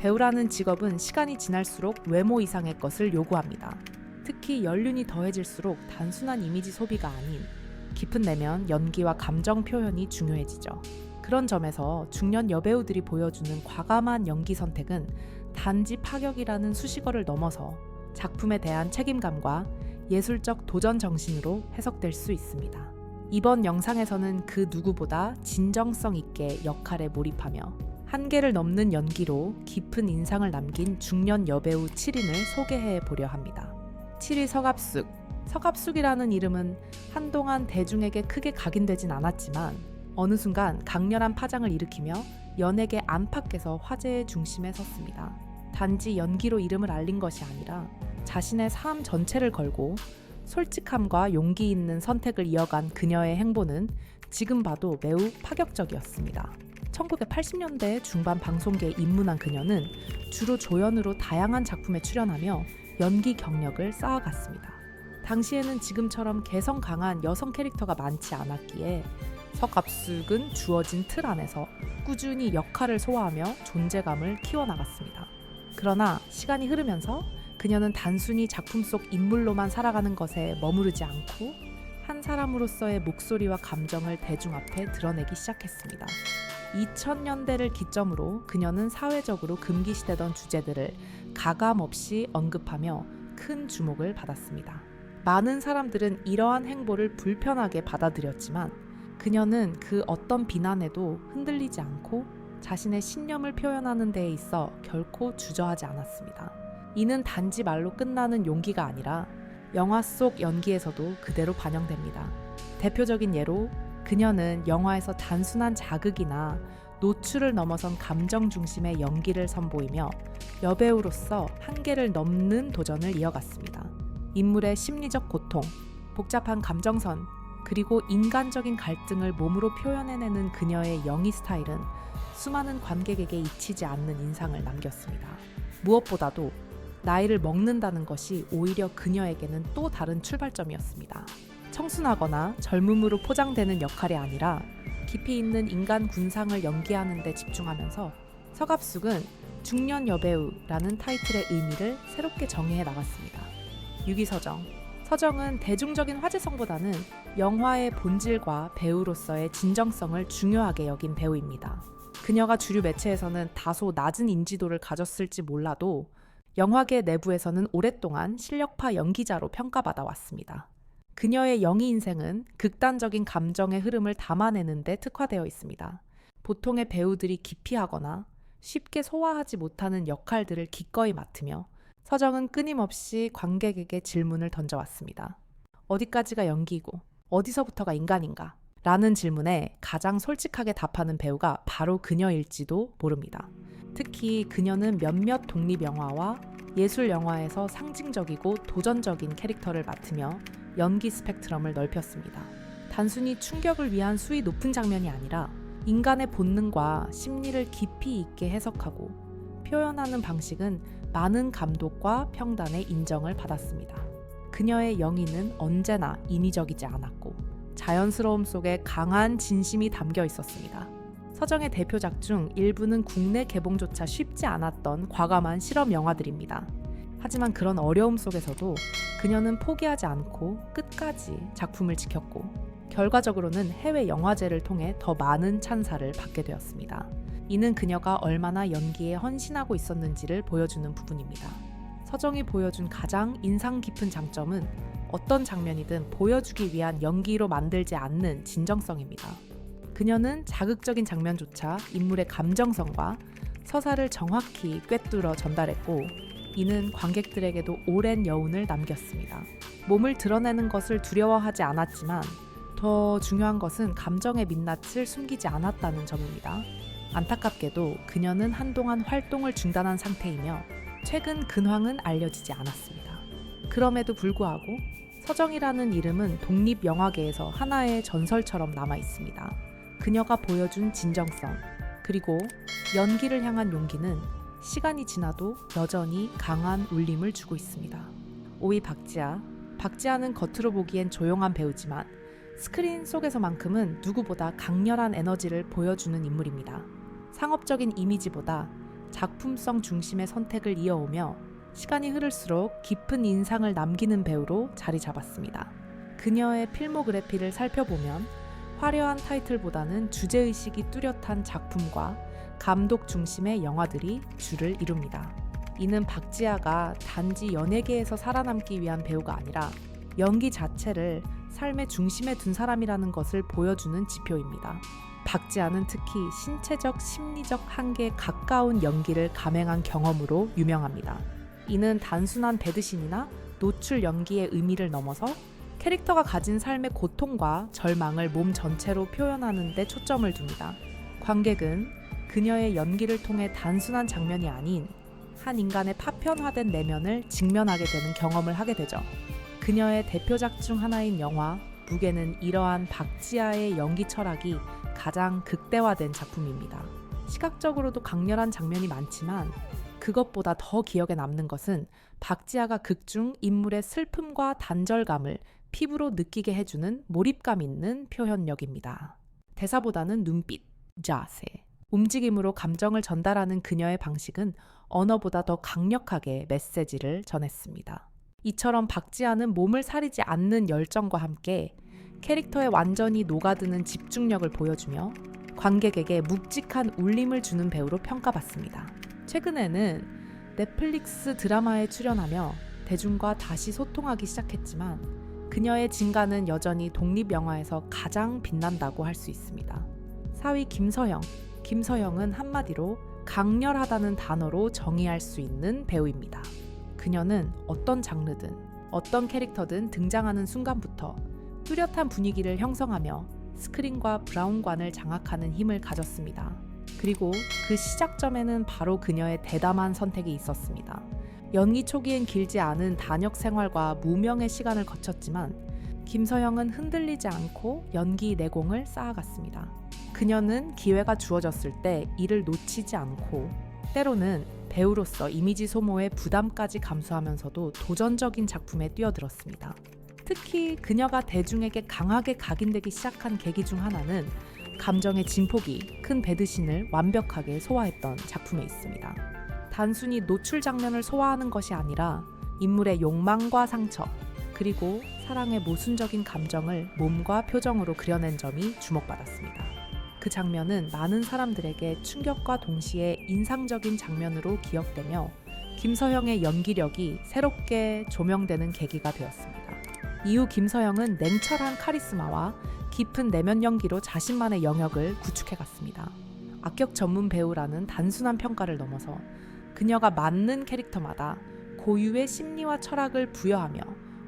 배우라는 직업은 시간이 지날수록 외모 이상의 것을 요구합니다. 특히 연륜이 더해질수록 단순한 이미지 소비가 아닌 깊은 내면, 연기와 감정 표현이 중요해지죠. 그런 점에서 중년 여배우들이 보여주는 과감한 연기 선택은 단지 파격이라는 수식어를 넘어서 작품에 대한 책임감과 예술적 도전 정신으로 해석될 수 있습니다. 이번 영상에서는 그 누구보다 진정성 있게 역할에 몰입하며 한계를 넘는 연기로 깊은 인상을 남긴 중년 여배우 7인을 소개해 보려 합니다. 7위 서갑숙. 서갑숙이라는 이름은 한동안 대중에게 크게 각인되진 않았지만 어느 순간 강렬한 파장을 일으키며 연예계 안팎에서 화제의 중심에 섰습니다. 단지 연기로 이름을 알린 것이 아니라 자신의 삶 전체를 걸고 솔직함과 용기 있는 선택을 이어간 그녀의 행보는 지금 봐도 매우 파격적이었습니다. 1980년대 중반 방송계에 입문한 그녀는 주로 조연으로 다양한 작품에 출연하며 연기 경력을 쌓아갔습니다. 당시에는 지금처럼 개성 강한 여성 캐릭터가 많지 않았기에 석갑숙은 주어진 틀 안에서 꾸준히 역할을 소화하며 존재감을 키워나갔습니다. 그러나 시간이 흐르면서 그녀는 단순히 작품 속 인물로만 살아가는 것에 머무르지 않고 한 사람으로서의 목소리와 감정을 대중 앞에 드러내기 시작했습니다. 2000년대를 기점으로 그녀는 사회적으로 금기시되던 주제들을 가감 없이 언급하며 큰 주목을 받았습니다. 많은 사람들은 이러한 행보를 불편하게 받아들였지만 그녀는 그 어떤 비난에도 흔들리지 않고 자신의 신념을 표현하는 데에 있어 결코 주저하지 않았습니다. 이는 단지 말로 끝나는 용기가 아니라 영화 속 연기에서도 그대로 반영됩니다. 대표적인 예로 그녀는 영화에서 단순한 자극이나 노출을 넘어선 감정 중심의 연기를 선보이며 여배우로서 한계를 넘는 도전을 이어갔습니다. 인물의 심리적 고통, 복잡한 감정선, 그리고 인간적인 갈등을 몸으로 표현해내는 그녀의 영희 스타일은 수많은 관객에게 잊히지 않는 인상을 남겼습니다. 무엇보다도 나이를 먹는다는 것이 오히려 그녀에게는 또 다른 출발점이었습니다. 청순하거나 젊음으로 포장되는 역할이 아니라 깊이 있는 인간 군상을 연기하는 데 집중하면서 서갑숙은 중년 여배우라는 타이틀의 의미를 새롭게 정의해 나갔습니다. 유기서정. 서정은 대중적인 화제성보다는 영화의 본질과 배우로서의 진정성을 중요하게 여긴 배우입니다. 그녀가 주류 매체에서는 다소 낮은 인지도를 가졌을지 몰라도 영화계 내부에서는 오랫동안 실력파 연기자로 평가받아 왔습니다. 그녀의 영희 인생은 극단적인 감정의 흐름을 담아내는데 특화되어 있습니다. 보통의 배우들이 기피하거나 쉽게 소화하지 못하는 역할들을 기꺼이 맡으며 서정은 끊임없이 관객에게 질문을 던져왔습니다. 어디까지가 연기고 어디서부터가 인간인가? 라는 질문에 가장 솔직하게 답하는 배우가 바로 그녀일지도 모릅니다. 특히 그녀는 몇몇 독립영화와 예술 영화에서 상징적이고 도전적인 캐릭터를 맡으며 연기 스펙트럼을 넓혔습니다. 단순히 충격을 위한 수위 높은 장면이 아니라 인간의 본능과 심리를 깊이 있게 해석하고 표현하는 방식은 많은 감독과 평단의 인정을 받았습니다. 그녀의 영희는 언제나 인위적이지 않았고 자연스러움 속에 강한 진심이 담겨 있었습니다. 서정의 대표작 중 일부는 국내 개봉조차 쉽지 않았던 과감한 실험 영화들입니다. 하지만 그런 어려움 속에서도 그녀는 포기하지 않고 끝까지 작품을 지켰고 결과적으로는 해외 영화제를 통해 더 많은 찬사를 받게 되었습니다. 이는 그녀가 얼마나 연기에 헌신하고 있었는지를 보여주는 부분입니다. 서정이 보여준 가장 인상 깊은 장점은 어떤 장면이든 보여주기 위한 연기로 만들지 않는 진정성입니다. 그녀는 자극적인 장면조차 인물의 감정성과 서사를 정확히 꿰뚫어 전달했고 이는 관객들에게도 오랜 여운을 남겼습니다. 몸을 드러내는 것을 두려워하지 않았지만 더 중요한 것은 감정의 민낯을 숨기지 않았다는 점입니다. 안타깝게도 그녀는 한동안 활동을 중단한 상태이며 최근 근황은 알려지지 않았습니다. 그럼에도 불구하고 서정이라는 이름은 독립 영화계에서 하나의 전설처럼 남아 있습니다. 그녀가 보여준 진정성, 그리고 연기를 향한 용기는 시간이 지나도 여전히 강한 울림을 주고 있습니다. 5위 박지아. 박지아는 겉으로 보기엔 조용한 배우지만 스크린 속에서만큼은 누구보다 강렬한 에너지를 보여주는 인물입니다. 상업적인 이미지보다 작품성 중심의 선택을 이어오며 시간이 흐를수록 깊은 인상을 남기는 배우로 자리 잡았습니다. 그녀의 필모그래피를 살펴보면 화려한 타이틀보다는 주제의식이 뚜렷한 작품과 감독 중심의 영화들이 주를 이룹니다. 이는 박지아가 단지 연예계에서 살아남기 위한 배우가 아니라 연기 자체를 삶의 중심에 둔 사람이라는 것을 보여주는 지표입니다. 박지아는 특히 신체적, 심리적 한계에 가까운 연기를 감행한 경험으로 유명합니다. 이는 단순한 배드신이나 노출 연기의 의미를 넘어서 캐릭터가 가진 삶의 고통과 절망을 몸 전체로 표현하는 데 초점을 둡니다. 관객은 그녀의 연기를 통해 단순한 장면이 아닌 한 인간의 파편화된 내면을 직면하게 되는 경험을 하게 되죠. 그녀의 대표작 중 하나인 영화 무게는 이러한 박지아의 연기 철학이 가장 극대화된 작품입니다. 시각적으로도 강렬한 장면이 많지만 그것보다 더 기억에 남는 것은 박지아가 극중 인물의 슬픔과 단절감을 피부로 느끼게 해주는 몰입감 있는 표현력입니다. 대사보다는 눈빛, 자세, 움직임으로 감정을 전달하는 그녀의 방식은 언어보다 더 강력하게 메시지를 전했습니다. 이처럼 박지아는 몸을 사리지 않는 열정과 함께 캐릭터에 완전히 녹아드는 집중력을 보여주며 관객에게 묵직한 울림을 주는 배우로 평가받습니다. 최근에는 넷플릭스 드라마에 출연하며 대중과 다시 소통하기 시작했지만 그녀의 진가는 여전히 독립영화에서 가장 빛난다고 할 수 있습니다. 사위 김서영. 김서영은 한마디로 강렬하다는 단어로 정의할 수 있는 배우입니다. 그녀는 어떤 장르든 어떤 캐릭터든 등장하는 순간부터 뚜렷한 분위기를 형성하며 스크린과 브라운관을 장악하는 힘을 가졌습니다. 그리고 그 시작점에는 바로 그녀의 대담한 선택이 있었습니다. 연기 초기엔 길지 않은 단역 생활과 무명의 시간을 거쳤지만 김서영은 흔들리지 않고 연기 내공을 쌓아갔습니다. 그녀는 기회가 주어졌을 때 이를 놓치지 않고 때로는 배우로서 이미지 소모의 부담까지 감수하면서도 도전적인 작품에 뛰어들었습니다. 특히 그녀가 대중에게 강하게 각인되기 시작한 계기 중 하나는 감정의 진폭이 큰 배드신을 완벽하게 소화했던 작품에 있습니다. 단순히 노출 장면을 소화하는 것이 아니라 인물의 욕망과 상처, 그리고 사랑의 모순적인 감정을 몸과 표정으로 그려낸 점이 주목받았습니다. 그 장면은 많은 사람들에게 충격과 동시에 인상적인 장면으로 기억되며 김서영의 연기력이 새롭게 조명되는 계기가 되었습니다. 이후 김서영은 냉철한 카리스마와 깊은 내면 연기로 자신만의 영역을 구축해 갔습니다. 악역 전문 배우라는 단순한 평가를 넘어서 그녀가 맞는 캐릭터마다 고유의 심리와 철학을 부여하며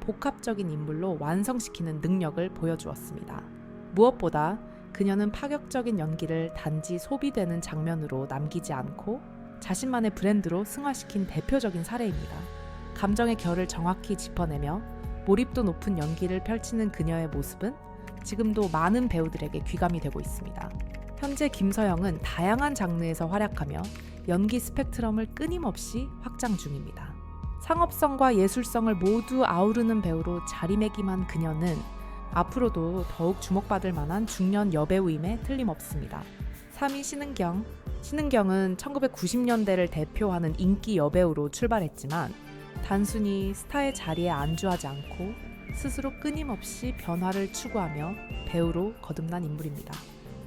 복합적인 인물로 완성시키는 능력을 보여주었습니다. 무엇보다 그녀는 파격적인 연기를 단지 소비되는 장면으로 남기지 않고 자신만의 브랜드로 승화시킨 대표적인 사례입니다. 감정의 결을 정확히 짚어내며 몰입도 높은 연기를 펼치는 그녀의 모습은 지금도 많은 배우들에게 귀감이 되고 있습니다. 현재 김서영은 다양한 장르에서 활약하며 연기 스펙트럼을 끊임없이 확장 중입니다. 상업성과 예술성을 모두 아우르는 배우로 자리매김한 그녀는 앞으로도 더욱 주목받을 만한 중년 여배우임에 틀림없습니다. 3위 신은경. 신은경은 1990년대를 대표하는 인기 여배우로 출발했지만 단순히 스타의 자리에 안주하지 않고 스스로 끊임없이 변화를 추구하며 배우로 거듭난 인물입니다.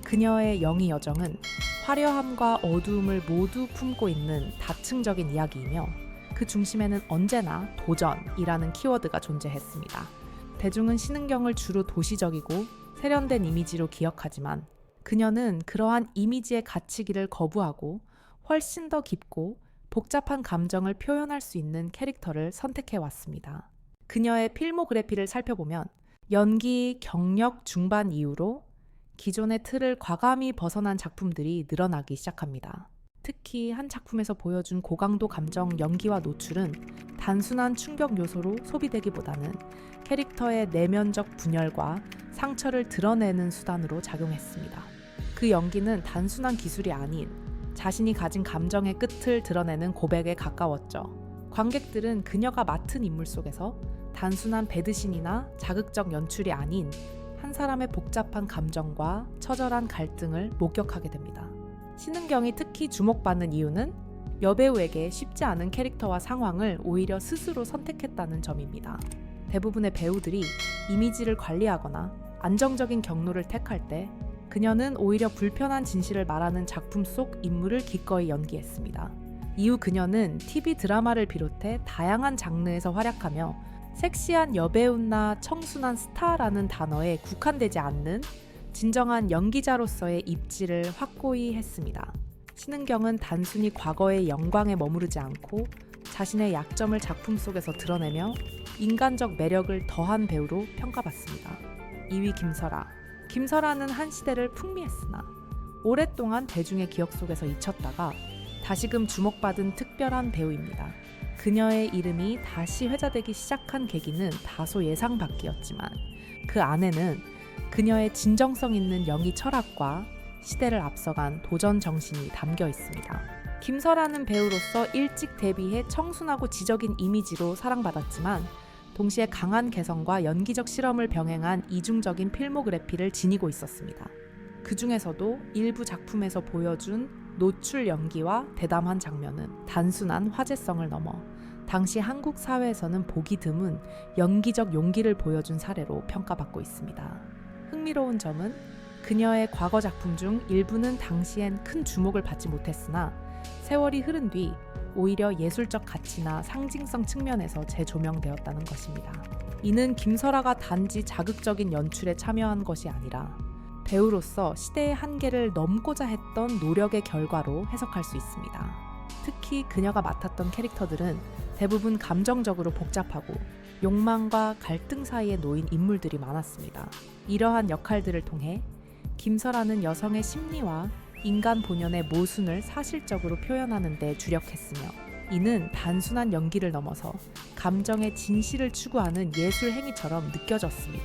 그녀의 영희 여정은 화려함과 어두움을 모두 품고 있는 다층적인 이야기이며 그 중심에는 언제나 도전이라는 키워드가 존재했습니다. 대중은 신은경을 주로 도시적이고 세련된 이미지로 기억하지만 그녀는 그러한 이미지의 갇히기를 거부하고 훨씬 더 깊고 복잡한 감정을 표현할 수 있는 캐릭터를 선택해 왔습니다. 그녀의 필모그래피를 살펴보면 연기, 경력 중반 이후로 기존의 틀을 과감히 벗어난 작품들이 늘어나기 시작합니다. 특히 한 작품에서 보여준 고강도 감정 연기와 노출은 단순한 충격 요소로 소비되기보다는 캐릭터의 내면적 분열과 상처를 드러내는 수단으로 작용했습니다. 그 연기는 단순한 기술이 아닌 자신이 가진 감정의 끝을 드러내는 고백에 가까웠죠. 관객들은 그녀가 맡은 인물 속에서 단순한 배드신이나 자극적 연출이 아닌 한 사람의 복잡한 감정과 처절한 갈등을 목격하게 됩니다. 신은경이 특히 주목받는 이유는 여배우에게 쉽지 않은 캐릭터와 상황을 오히려 스스로 선택했다는 점입니다. 대부분의 배우들이 이미지를 관리하거나 안정적인 경로를 택할 때 그녀는 오히려 불편한 진실을 말하는 작품 속 인물을 기꺼이 연기했습니다. 이후 그녀는 TV 드라마를 비롯해 다양한 장르에서 활약하며 섹시한 여배우나 청순한 스타라는 단어에 국한되지 않는 진정한 연기자로서의 입지를 확고히 했습니다. 신은경은 단순히 과거의 영광에 머무르지 않고 자신의 약점을 작품 속에서 드러내며 인간적 매력을 더한 배우로 평가받습니다. 2위 김설아. 김설아는 한 시대를 풍미했으나 오랫동안 대중의 기억 속에서 잊혔다가 다시금 주목받은 특별한 배우입니다. 그녀의 이름이 다시 회자되기 시작한 계기는 다소 예상 밖이었지만 그 안에는 그녀의 진정성 있는 연기 철학과 시대를 앞서간 도전 정신이 담겨 있습니다. 김설아는 배우로서 일찍 데뷔해 청순하고 지적인 이미지로 사랑받았지만 동시에 강한 개성과 연기적 실험을 병행한 이중적인 필모그래피를 지니고 있었습니다. 그 중에서도 일부 작품에서 보여준 노출 연기와 대담한 장면은 단순한 화제성을 넘어 당시 한국 사회에서는 보기 드문 연기적 용기를 보여준 사례로 평가받고 있습니다. 흥미로운 점은 그녀의 과거 작품 중 일부는 당시엔 큰 주목을 받지 못했으나 세월이 흐른 뒤 오히려 예술적 가치나 상징성 측면에서 재조명되었다는 것입니다. 이는 김설아가 단지 자극적인 연출에 참여한 것이 아니라 배우로서 시대의 한계를 넘고자 했던 노력의 결과로 해석할 수 있습니다. 특히 그녀가 맡았던 캐릭터들은 대부분 감정적으로 복잡하고 욕망과 갈등 사이에 놓인 인물들이 많았습니다. 이러한 역할들을 통해 김설아는 여성의 심리와 인간 본연의 모순을 사실적으로 표현하는 데 주력했으며 이는 단순한 연기를 넘어서 감정의 진실을 추구하는 예술 행위처럼 느껴졌습니다.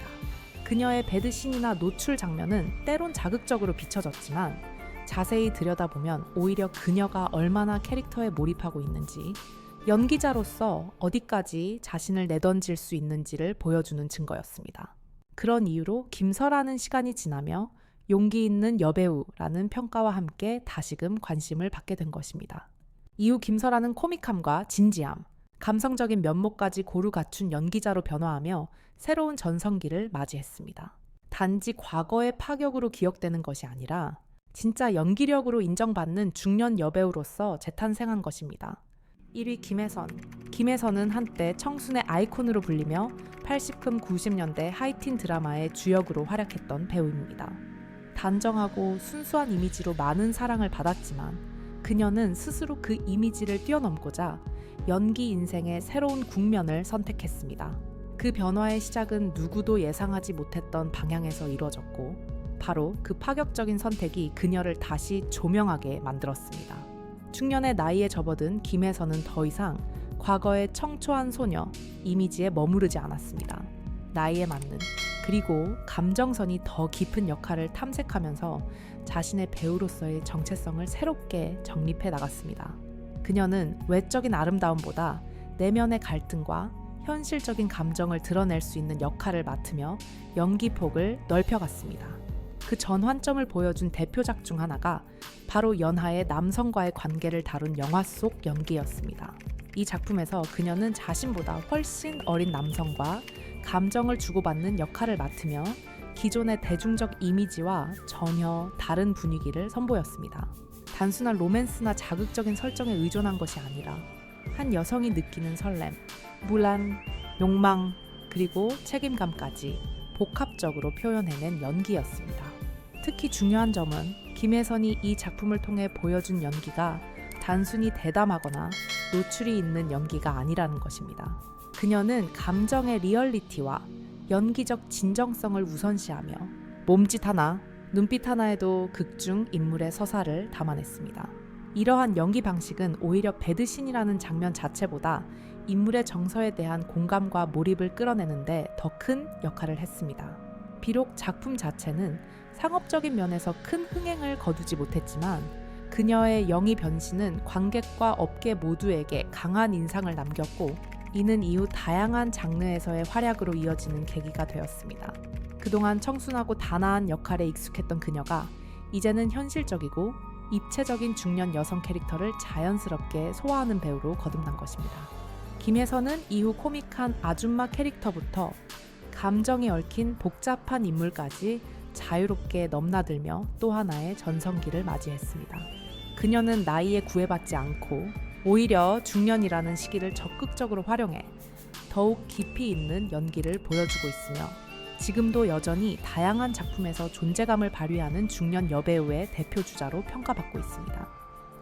그녀의 배드신이나 노출 장면은 때론 자극적으로 비춰졌지만 자세히 들여다보면 오히려 그녀가 얼마나 캐릭터에 몰입하고 있는지 연기자로서 어디까지 자신을 내던질 수 있는지를 보여주는 증거였습니다. 그런 이유로 김설아는 시간이 지나며 용기 있는 여배우라는 평가와 함께 다시금 관심을 받게 된 것입니다. 이후 김설아는 코믹함과 진지함, 감성적인 면모까지 고루 갖춘 연기자로 변화하며 새로운 전성기를 맞이했습니다. 단지 과거의 파격으로 기억되는 것이 아니라 진짜 연기력으로 인정받는 중년 여배우로서 재탄생한 것입니다. 1위 김혜선. 김혜선은 한때 청순의 아이콘으로 불리며 80금 90년대 하이틴 드라마의 주역으로 활약했던 배우입니다. 단정하고 순수한 이미지로 많은 사랑을 받았지만 그녀는 스스로 그 이미지를 뛰어넘고자 연기 인생의 새로운 국면을 선택했습니다. 그 변화의 시작은 누구도 예상하지 못했던 방향에서 이루어졌고 바로 그 파격적인 선택이 그녀를 다시 조명하게 만들었습니다. 중년의 나이에 접어든 김혜선은 더 이상 과거의 청초한 소녀 이미지에 머무르지 않았습니다. 나이에 맞는 그리고 감정선이 더 깊은 역할을 탐색하면서 자신의 배우로서의 정체성을 새롭게 정립해 나갔습니다. 그녀는 외적인 아름다움보다 내면의 갈등과 현실적인 감정을 드러낼 수 있는 역할을 맡으며 연기 폭을 넓혀갔습니다. 그 전환점을 보여준 대표작 중 하나가 바로 연하의 남성과의 관계를 다룬 영화 속 연기였습니다. 이 작품에서 그녀는 자신보다 훨씬 어린 남성과 감정을 주고받는 역할을 맡으며 기존의 대중적 이미지와 전혀 다른 분위기를 선보였습니다. 단순한 로맨스나 자극적인 설정에 의존한 것이 아니라 한 여성이 느끼는 설렘, 무란, 욕망, 그리고 책임감까지 복합적으로 표현해낸 연기였습니다. 특히 중요한 점은 김혜선이 이 작품을 통해 보여준 연기가 단순히 대담하거나 노출이 있는 연기가 아니라는 것입니다. 그녀는 감정의 리얼리티와 연기적 진정성을 우선시하며 몸짓 하나, 눈빛 하나에도 극중 인물의 서사를 담아냈습니다. 이러한 연기 방식은 오히려 배드신이라는 장면 자체보다 인물의 정서에 대한 공감과 몰입을 끌어내는데 더 큰 역할을 했습니다. 비록 작품 자체는 상업적인 면에서 큰 흥행을 거두지 못했지만 그녀의 영희 변신은 관객과 업계 모두에게 강한 인상을 남겼고 이는 이후 다양한 장르에서의 활약으로 이어지는 계기가 되었습니다. 그동안 청순하고 단아한 역할에 익숙했던 그녀가 이제는 현실적이고 입체적인 중년 여성 캐릭터를 자연스럽게 소화하는 배우로 거듭난 것입니다. 김혜선은 이후 코믹한 아줌마 캐릭터부터 감정이 얽힌 복잡한 인물까지 자유롭게 넘나들며 또 하나의 전성기를 맞이했습니다. 그녀는 나이에 구애받지 않고 오히려 중년이라는 시기를 적극적으로 활용해 더욱 깊이 있는 연기를 보여주고 있으며 지금도 여전히 다양한 작품에서 존재감을 발휘하는 중년 여배우의 대표 주자로 평가받고 있습니다.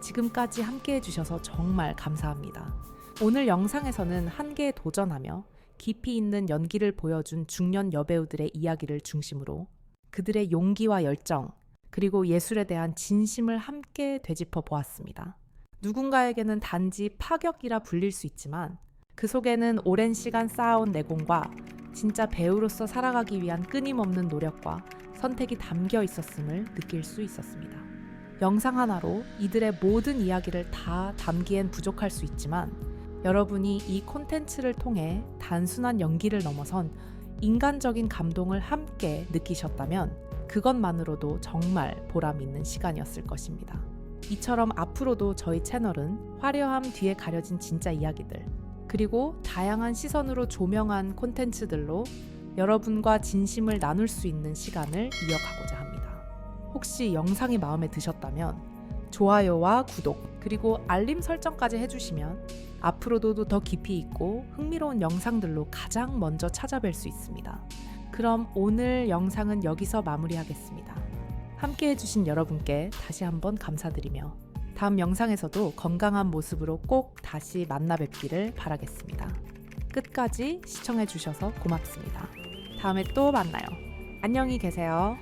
지금까지 함께 해주셔서 정말 감사합니다. 오늘 영상에서는 한계에 도전하며 깊이 있는 연기를 보여준 중년 여배우들의 이야기를 중심으로 그들의 용기와 열정, 그리고 예술에 대한 진심을 함께 되짚어 보았습니다. 누군가에게는 단지 파격이라 불릴 수 있지만 그 속에는 오랜 시간 쌓아온 내공과 진짜 배우로서 살아가기 위한 끊임없는 노력과 선택이 담겨 있었음을 느낄 수 있었습니다. 영상 하나로 이들의 모든 이야기를 다 담기엔 부족할 수 있지만 여러분이 이 콘텐츠를 통해 단순한 연기를 넘어선 인간적인 감동을 함께 느끼셨다면 그것만으로도 정말 보람 있는 시간이었을 것입니다. 이처럼 앞으로도 저희 채널은 화려함 뒤에 가려진 진짜 이야기들, 그리고 다양한 시선으로 조명한 콘텐츠들로 여러분과 진심을 나눌 수 있는 시간을 이어가고자 합니다. 혹시 영상이 마음에 드셨다면 좋아요와 구독, 그리고 알림 설정까지 해주시면 앞으로도 더 깊이 있고 흥미로운 영상들로 가장 먼저 찾아뵐 수 있습니다. 그럼 오늘 영상은 여기서 마무리하겠습니다. 함께 해주신 여러분께 다시 한번 감사드리며 다음 영상에서도 건강한 모습으로 꼭 다시 만나 뵙기를 바라겠습니다. 끝까지 시청해주셔서 고맙습니다. 다음에 또 만나요. 안녕히 계세요.